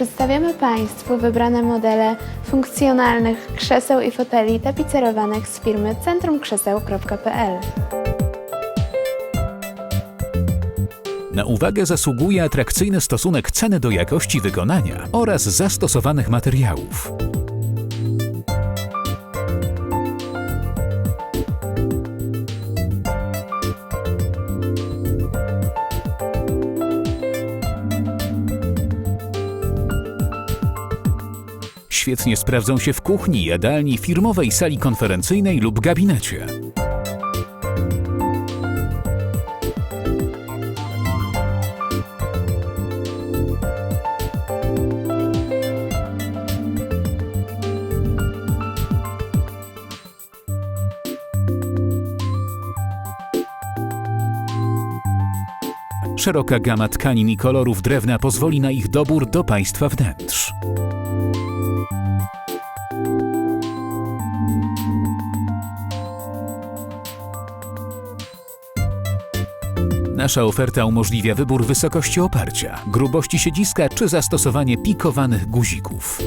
przedstawiamy Państwu wybrane modele funkcjonalnych krzeseł i foteli tapicerowanych z firmy centrumkrzeseł.pl. Na uwagę zasługuje atrakcyjny stosunek ceny do jakości wykonania oraz zastosowanych materiałów. Świetnie sprawdzą się w kuchni, jadalni, firmowej sali konferencyjnej lub gabinecie. Szeroka gama tkanin i kolorów drewna pozwoli na ich dobór do państwa wnętrz. Nasza oferta umożliwia wybór wysokości oparcia, grubości siedziska czy zastosowanie pikowanych guzików.